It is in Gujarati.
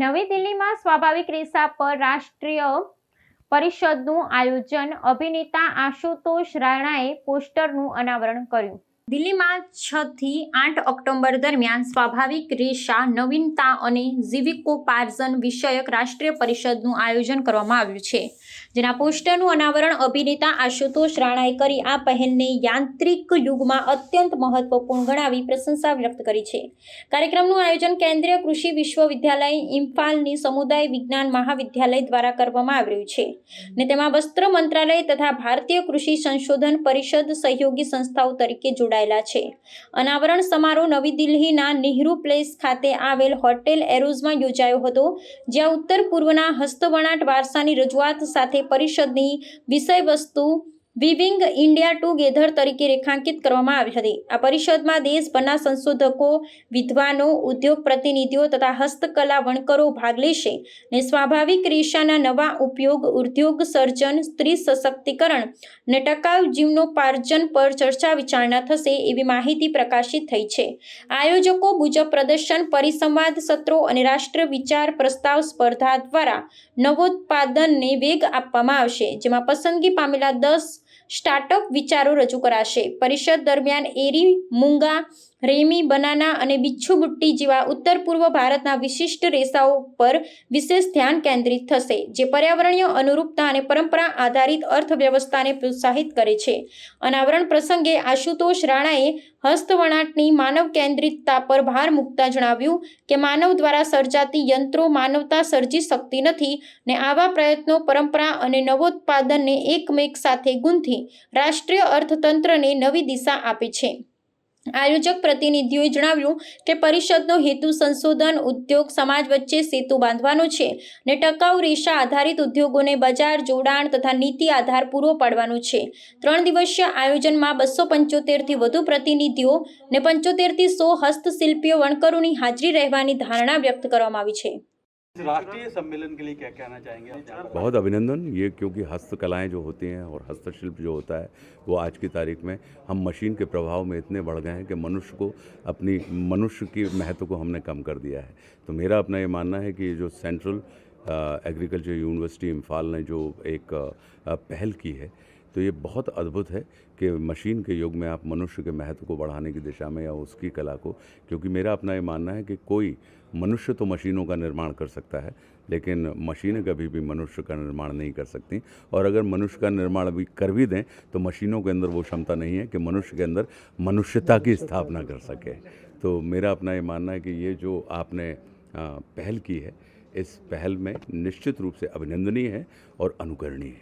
નવી દિલ્હીમાં સ્વાભાવિક રેસા પર રાષ્ટ્રીય પરિષદનું આયોજન. અભિનેતા આશુતોષ રાણાએ પોસ્ટરનું અનાવરણ કર્યું. દિલ્હીમાં છ થી આઠ ઓક્ટોબર દરમિયાન સ્વાભાવિક રેશા, નવીનતા અને જીવિકોપાર્જન વિષયક રાષ્ટ્રીય પરિષદનું આયોજન કરવામાં આવ્યું છે, જેના પોસ્ટરનું અનાવરણ અભિનેતા આશુતોષ રાણાએ કરી આ પહેલને યાંત્રિક યુગમાં અત્યંત મહત્વપૂર્ણ ગણાવી પ્રશંસા વ્યક્ત કરી છે. કાર્યક્રમનું આયોજન કેન્દ્રીય કૃષિ વિશ્વવિદ્યાલય ઇમ્ફાલની સમુદાય વિજ્ઞાન મહાવિદ્યાલય દ્વારા કરવામાં આવી રહ્યું છે ને તેમાં વસ્ત્ર મંત્રાલય તથા ભારતીય કૃષિ સંશોધન પરિષદ સહયોગી સંસ્થાઓ તરીકે જોડાયેલા છે. અનાવરણ સમારોહ નવી દિલ્હીના નહેરુ પ્લેસ ખાતે આવેલ હોટેલ એરોઝમાં યોજાયો હતો, જ્યાં ઉત્તર પૂર્વના હસ્તવણાટ વારસાની રજૂઆત સાથે પરિષદની વિષયવસ્તુ વિવિંગ ઇન્ડિયા ટુગેધર તરીકે રેખાંકિત કરવામાં આવી હતી. આ પરિષદમાં દેશભરના સંશોધકો, વિદ્વાનો, ઉદ્યોગ પ્રતિનિધિઓ તથા હસ્તકલા વણકરો ભાગ લેશે ને સ્વાભાવિક રેશાના નવા ઉપયોગ, ઉદ્યોગ સર્જન, સ્ત્રી સશક્તિકરણ ને ટકાઉ જીવનોપાર્જન પર ચર્ચા વિચારણા થશે એવી માહિતી પ્રકાશિત થઈ છે. આયોજકો મુજબ પ્રદર્શન, પરિસંવાદ સત્રો અને રાષ્ટ્ર વિચાર પ્રસ્તાવ સ્પર્ધા દ્વારા નવોત્પાદનને વેગ આપવામાં આવશે, જેમાં પસંદગી પામેલા દસ સ્ટાર્ટઅપ વિચારો રજૂ કરાશે. પરિષદ દરમિયાન એરી, મૂંગા, રેમી, બનાના અને બિચ્છુ બુટ્ટી જેવા ઉત્તર પૂર્વ ભારતના વિશિષ્ટ રેસાઓ પર વિશેષ ધ્યાન કેન્દ્રિત થશે, જે પર્યાવરણીય અનુરૂપતા અને પરંપરા આધારિત અર્થવ્યવસ્થાને પ્રોત્સાહિત કરે છે. અનાવરણ પ્રસંગે આશુતોષ રાણાએ હસ્તવણાટની માનવ કેન્દ્રિતતા પર ભાર મૂકતા જણાવ્યું કે માનવ દ્વારા સર્જાતી યંત્રો માનવતા સર્જી શકતી નથી ને આવા પ્રયત્નો પરંપરા અને નવોત્પાદનને એકમેક સાથે ગૂંથી રાષ્ટ્રીય અર્થતંત્રને નવી દિશા આપે છે. આયોજક પ્રતિનિધિઓએ જણાવ્યું કે પરિષદનો હેતુ સંશોધન, ઉદ્યોગ, સમાજ વચ્ચે સેતુ બાંધવાનો છે ને ટકાઉ રેશા આધારિત ઉદ્યોગોને બજાર, જોડાણ તથા નીતિ આધાર પૂરો પાડવાનો છે. ત્રણ દિવસીય આયોજનમાં બસો પંચોતેરથી વધુ પ્રતિનિધિઓ ને પંચોતેરથી સો હસ્તશિલ્પીઓ વણકરોની હાજરી રહેવાની ધારણા વ્યક્ત કરવામાં આવી છે. राष्ट्रीय सम्मेलन के लिए क्या कहना चाहेंगे बहुत अभिनंदन। ये क्योंकि हस्तकलाएँ जो होती हैं और हस्तशिल्प जो होता है वो आज की तारीख में हम मशीन के प्रभाव में इतने बढ़ गए हैं कि मनुष्य को अपनी मनुष्य की महत्व को हमने कम कर दिया है। तो मेरा अपना ये मानना है कि जो सेंट्रल एग्रीकल्चर यूनिवर्सिटी इम्फाल ने जो एक अ, पहल की है तो ये बहुत अद्भुत है कि मशीन के युग में आप मनुष्य के महत्व को बढ़ाने की दिशा में या उसकी कला को, क्योंकि मेरा अपना ये मानना है कि कोई मनुष्य तो मशीनों का निर्माण कर सकता है, लेकिन मशीनें कभी भी मनुष्य का निर्माण नहीं कर सकती। और अगर मनुष्य का निर्माण अभी कर भी दें तो मशीनों के अंदर वो क्षमता नहीं है कि मनुष्य के अंदर मनुष्यता की स्थापना कर सके। तो मेरा अपना ये मानना है कि ये जो आपने पहल की है, इस पहल में निश्चित रूप से अभिनंदनीय है और अनुकरणीय है।